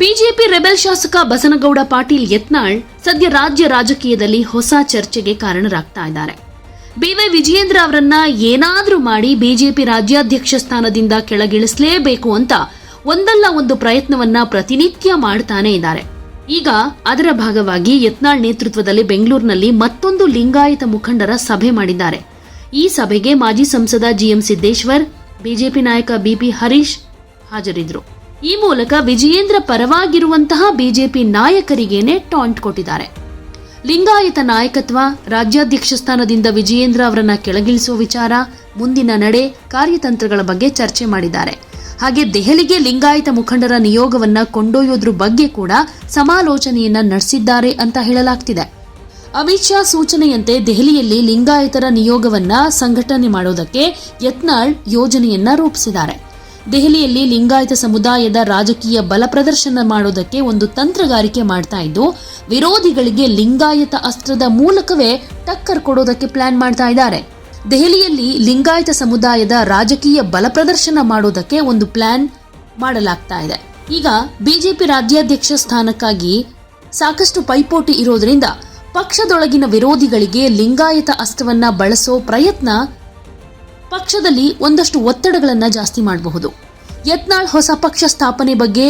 BJP rebel ಶಾಸಕ ಬಸನಗೌಡ ಪಾಟೀಲ್ ಯತ್ನಾಳ್ ಸದ್ಯ ರಾಜ್ಯ ರಾಜಕೀಯದಲ್ಲಿ ಹೊಸ ಚರ್ಚೆಗೆ ಕಾರಣರಾಗ್ತಾ ಇದ್ದಾರೆ. ಬಿವೈ ವಿಜಯೇಂದ್ರ ಅವರನ್ನ ಏನಾದರೂ ಮಾಡಿ ಬಿಜೆಪಿ ರಾಜ್ಯಾಧ್ಯಕ್ಷ ಸ್ಥಾನದಿಂದ ಕೆಳಗಿಳಿಸಲೇಬೇಕು ಅಂತ ಒಂದಲ್ಲ ಒಂದು ಪ್ರಯತ್ನವನ್ನ ಪ್ರತಿನಿತ್ಯ ಮಾಡ್ತಾನೆ ಇದ್ದಾರೆ. ಈಗ ಅದರ ಭಾಗವಾಗಿ ಯತ್ನಾಳ್ ನೇತೃತ್ವದಲ್ಲಿ ಬೆಂಗಳೂರಿನಲ್ಲಿ ಮತ್ತೊಂದು ಲಿಂಗಾಯತ ಮುಖಂಡರ ಸಭೆ ಮಾಡಿದ್ದಾರೆ. ಈ ಸಭೆಗೆ ಮಾಜಿ ಸಂಸದ ಜಿಎಂ ಸಿದ್ದೇಶ್ವರ್, ಬಿಜೆಪಿ ನಾಯಕ ಬಿಪಿ ಹರೀಶ್ ಹಾಜರಿದ್ರು ಈ ಮೂಲಕ ವಿಜಯೇಂದ್ರ ಪರವಾಗಿರುವಂತಹ ಬಿಜೆಪಿ ನಾಯಕರಿಗೇನೆ ಟಾಂಟ್ ಕೊಟ್ಟಿದ್ದಾರೆ. ಲಿಂಗಾಯತ ನಾಯಕತ್ವ, ರಾಜ್ಯಾಧ್ಯಕ್ಷ ಸ್ಥಾನದಿಂದ ವಿಜಯೇಂದ್ರ ಅವರನ್ನ ಕೆಳಗಿಳಿಸುವ ವಿಚಾರ, ಮುಂದಿನ ನಡೆ, ಕಾರ್ಯತಂತ್ರಗಳ ಬಗ್ಗೆ ಚರ್ಚೆ ಮಾಡಿದ್ದಾರೆ. ಹಾಗೆ ದೆಹಲಿಗೆ ಲಿಂಗಾಯತ ಮುಖಂಡರ ನಿಯೋಗವನ್ನ ಕೊಂಡೊಯ್ಯೋದ್ರ ಬಗ್ಗೆ ಕೂಡ ಸಮಾಲೋಚನೆಯನ್ನ ನಡೆಸಿದ್ದಾರೆ ಅಂತ ಹೇಳಲಾಗ್ತಿದೆ. ಅಮಿತ್ ಶಾ ಸೂಚನೆಯಂತೆ ದೆಹಲಿಯಲ್ಲಿ ಲಿಂಗಾಯತರ ನಿಯೋಗವನ್ನ ಸಂಘಟನೆ ಮಾಡೋದಕ್ಕೆ ಯತ್ನಾಳ್ ಯೋಜನೆಯನ್ನ ರೂಪಿಸಿದ್ದಾರೆ. ದೆಹಲಿಯಲ್ಲಿ ಲಿಂಗಾಯತ ಸಮುದಾಯದ ರಾಜಕೀಯ ಬಲ ಪ್ರದರ್ಶನ ಮಾಡೋದಕ್ಕೆ ಒಂದು ತಂತ್ರಗಾರಿಕೆ ಮಾಡ್ತಾ ಇದ್ದು, ವಿರೋಧಿಗಳಿಗೆ ಲಿಂಗಾಯತ ಅಸ್ತ್ರದ ಮೂಲಕವೇ ಟಕ್ಕರ್ ಕೊಡೋದಕ್ಕೆ ಪ್ಲಾನ್ ಮಾಡ್ತಾ ಇದ್ದಾರೆ. ದೆಹಲಿಯಲ್ಲಿ ಲಿಂಗಾಯತ ಸಮುದಾಯದ ರಾಜಕೀಯ ಬಲ ಪ್ರದರ್ಶನ ಮಾಡೋದಕ್ಕೆ ಒಂದು ಪ್ಲಾನ್ ಮಾಡಲಾಗ್ತಾ ಇದೆ. ಈಗ ಬಿಜೆಪಿ ರಾಜ್ಯಾಧ್ಯಕ್ಷ ಸ್ಥಾನಕ್ಕಾಗಿ ಸಾಕಷ್ಟು ಪೈಪೋಟಿ ಇರೋದ್ರಿಂದ ಪಕ್ಷದೊಳಗಿನ ವಿರೋಧಿಗಳಿಗೆ ಲಿಂಗಾಯತ ಅಸ್ತ್ರವನ್ನ ಬಳಸೋ ಪ್ರಯತ್ನ ಪಕ್ಷದಲ್ಲಿ ಒಂದಷ್ಟು ಒತ್ತಡಗಳನ್ನು ಜಾಸ್ತಿ ಮಾಡಬಹುದು. ಯತ್ನಾಳ್ ಹೊಸ ಪಕ್ಷ ಸ್ಥಾಪನೆ ಬಗ್ಗೆ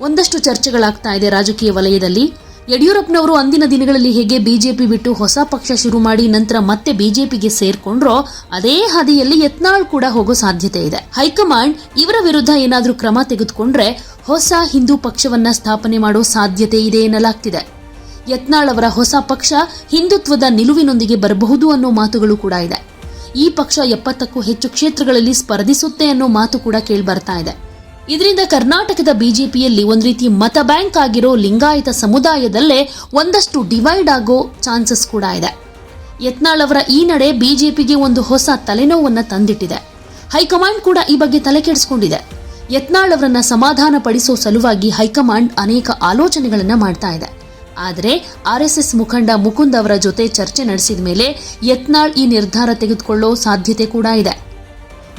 ಒಂದಷ್ಟು ಚರ್ಚೆಗಳಾಗ್ತಾ ಇದೆ ರಾಜಕೀಯ ವಲಯದಲ್ಲಿ. ಯಡಿಯೂರಪ್ಪನವರು ಅಂದಿನ ದಿನಗಳಲ್ಲಿ ಹೇಗೆ ಬಿಜೆಪಿ ಬಿಟ್ಟು ಹೊಸ ಪಕ್ಷ ಶುರು ಮಾಡಿ ನಂತರ ಮತ್ತೆ ಬಿಜೆಪಿಗೆ ಸೇರ್ಕೊಂಡ್ರೋ ಅದೇ ಹಾದಿಯಲ್ಲಿ ಯತ್ನಾಳ್ ಕೂಡ ಹೋಗೋ ಸಾಧ್ಯತೆ ಇದೆ. ಹೈಕಮಾಂಡ್ ಇವರ ವಿರುದ್ಧ ಏನಾದರೂ ಕ್ರಮ ತೆಗೆದುಕೊಂಡ್ರೆ ಹೊಸ ಹಿಂದೂ ಪಕ್ಷವನ್ನ ಸ್ಥಾಪನೆ ಮಾಡೋ ಸಾಧ್ಯತೆ ಇದೆ ಎನ್ನಲಾಗ್ತಿದೆ. ಯತ್ನಾಳ್ ಅವರ ಹೊಸ ಪಕ್ಷ ಹಿಂದುತ್ವದ ನಿಲುವಿನೊಂದಿಗೆ ಬರಬಹುದು ಅನ್ನೋ ಮಾತುಗಳು ಕೂಡ ಇದೆ. ಈ ಪಕ್ಷ ಎಪ್ಪತ್ತಕ್ಕೂ ಹೆಚ್ಚು ಕ್ಷೇತ್ರಗಳಲ್ಲಿ ಸ್ಪರ್ಧಿಸುತ್ತೆ ಅನ್ನೋ ಮಾತು ಕೂಡ ಕೇಳಿಬರ್ತಾ ಇದೆ. ಇದರಿಂದ ಕರ್ನಾಟಕದ ಬಿಜೆಪಿಯಲ್ಲಿ ಒಂದು ರೀತಿ ಮತ ಬ್ಯಾಂಕ್ ಆಗಿರೋ ಲಿಂಗಾಯತ ಸಮುದಾಯದಲ್ಲೇ ಒಂದಷ್ಟು ಡಿವೈಡ್ ಆಗೋ ಚಾನ್ಸಸ್ ಕೂಡ ಇದೆ. ಯತ್ನಾಳ್ ಅವರ ಈ ನಡೆ ಬಿಜೆಪಿಗೆ ಒಂದು ಹೊಸ ತಲೆನೋವನ್ನು ತಂದಿಟ್ಟಿದೆ. ಹೈಕಮಾಂಡ್ ಕೂಡ ಈ ಬಗ್ಗೆ ತಲೆ ಕೆಡಿಸ್ಕೊಂಡಿದೆ. ಯತ್ನಾಳ್ ಅವರನ್ನ ಸಮಾಧಾನ ಪಡಿಸೋ ಸಲುವಾಗಿ ಹೈಕಮಾಂಡ್ ಅನೇಕ ಆಲೋಚನೆಗಳನ್ನು ಮಾಡ್ತಾ ಇದೆ. ಆದರೆ ಆರ್ಎಸ್ಎಸ್ ಮುಖಂಡ ಮುಕುಂದ್ ಅವರ ಜೊತೆ ಚರ್ಚೆ ನಡೆಸಿದ ಮೇಲೆ ಯತ್ನಾಳ್ ಈ ನಿರ್ಧಾರ ತೆಗೆದುಕೊಳ್ಳೋ ಸಾಧ್ಯತೆ ಕೂಡ ಇದೆ.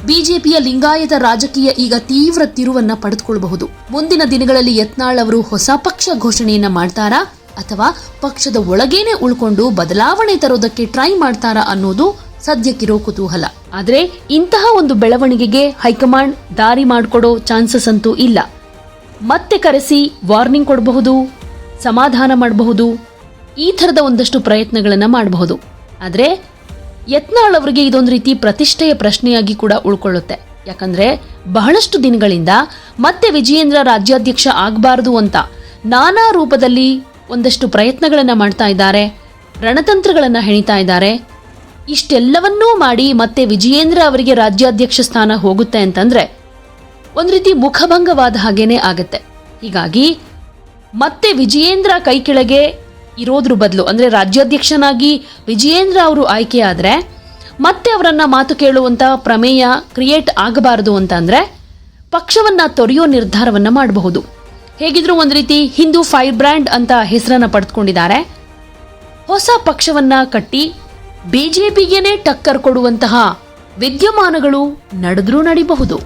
ಬಿಜೆಪಿಯ ಲಿಂಗಾಯತ ರಾಜಕೀಯ ಈಗ ತೀವ್ರ ತಿರುವನ್ನ ಪಡೆದುಕೊಳ್ಳಬಹುದು. ಮುಂದಿನ ದಿನಗಳಲ್ಲಿ ಯತ್ನಾಳ್ ಅವರು ಹೊಸ ಪಕ್ಷ ಘೋಷಣೆಯನ್ನ ಮಾಡ್ತಾರಾ ಅಥವಾ ಪಕ್ಷದ ಒಳಗೇನೆ ಉಳ್ಕೊಂಡು ಬದಲಾವಣೆ ತರೋದಕ್ಕೆ ಟ್ರೈ ಮಾಡ್ತಾರಾ ಅನ್ನೋದು ಸದ್ಯಕ್ಕಿರೋ ಕುತೂಹಲ. ಆದರೆ ಇಂತಹ ಒಂದು ಬೆಳವಣಿಗೆಗೆ ಹೈಕಮಾಂಡ್ ದಾರಿ ಮಾಡಿಕೊಡೋ ಚಾನ್ಸಸ್ ಅಂತೂ ಇಲ್ಲ. ಮತ್ತೆ ಕರೆಸಿ ವಾರ್ನಿಂಗ್ ಕೊಡಬಹುದು. ಸಮಾಧಾನ ಮಾಡಬಹುದು? ಈ ಥರದ ಒಂದಷ್ಟು ಪ್ರಯತ್ನಗಳನ್ನು ಮಾಡಬಹುದು. ಆದರೆ, ಯತ್ನಾಳ್ ಅವರಿಗೆ ಇದೊಂದು ರೀತಿ ಪ್ರತಿಷ್ಠೆಯ ಪ್ರಶ್ನೆಯಾಗಿ ಕೂಡ ಉಳ್ಕೊಳ್ಳುತ್ತೆ. ಯಾಕಂದ್ರೆ, ಬಹಳಷ್ಟು ದಿನಗಳಿಂದ ಮತ್ತೆ ವಿಜಯೇಂದ್ರ ರಾಜ್ಯಾಧ್ಯಕ್ಷ ಆಗಬಾರದು ಅಂತ ನಾನಾ ರೂಪದಲ್ಲಿ ಒಂದಷ್ಟು ಪ್ರಯತ್ನಗಳನ್ನು ಮಾಡ್ತಾ ಇದ್ದಾರೆ, ರಣತಂತ್ರಗಳನ್ನು ಹೆಣಿತಾ ಇದ್ದಾರೆ. ಇಷ್ಟೆಲ್ಲವನ್ನೂ ಮಾಡಿ ಮತ್ತೆ ವಿಜಯೇಂದ್ರ ಅವರಿಗೆ ರಾಜ್ಯಾಧ್ಯಕ್ಷ ಸ್ಥಾನ ಹೋಗುತ್ತೆ ಅಂತಂದ್ರೆ, ಒಂದು ರೀತಿ ಮುಖಭಂಗವಾದ ಹಾಗೇನೆ ಆಗುತ್ತೆ. ಹೀಗಾಗಿ ಮತ್ತೆ ವಿಜಯೇಂದ್ರ ಕೈ ಕೆಳಗೆ ಇರೋದ್ರ ಬದಲು, ಅಂದ್ರೆ ರಾಜ್ಯಾಧ್ಯಕ್ಷನಾಗಿ ವಿಜಯೇಂದ್ರ ಅವರು ಆಯ್ಕೆ ಆದ್ರೆ ಮತ್ತೆ ಅವರನ್ನ ಮಾತು ಕೇಳುವಂತ ಪ್ರಮೇಯ ಕ್ರಿಯೇಟ್ ಆಗಬಾರದು ಅಂತ ಅಂದರೆ ಪಕ್ಷವನ್ನ ತೊರೆಯೋ ನಿರ್ಧಾರವನ್ನ ಮಾಡಬಹುದು. ಹೇಗಿದ್ರು ಒಂದು ರೀತಿ ಹಿಂದೂ ಫೈರ್ ಬ್ರ್ಯಾಂಡ್ ಅಂತ ಹೆಸರನ್ನ ಪಡೆದುಕೊಂಡಿದ್ದಾರೆ ಹೊಸ ಪಕ್ಷವನ್ನ ಕಟ್ಟಿ ಬಿಜೆಪಿಗೇನೆ ಟಕ್ಕರ್ ಕೊಡುವಂತಹ ವಿದ್ಯಮಾನಗಳು ನಡೆದ್ರೂ ನಡಿಬಹುದು.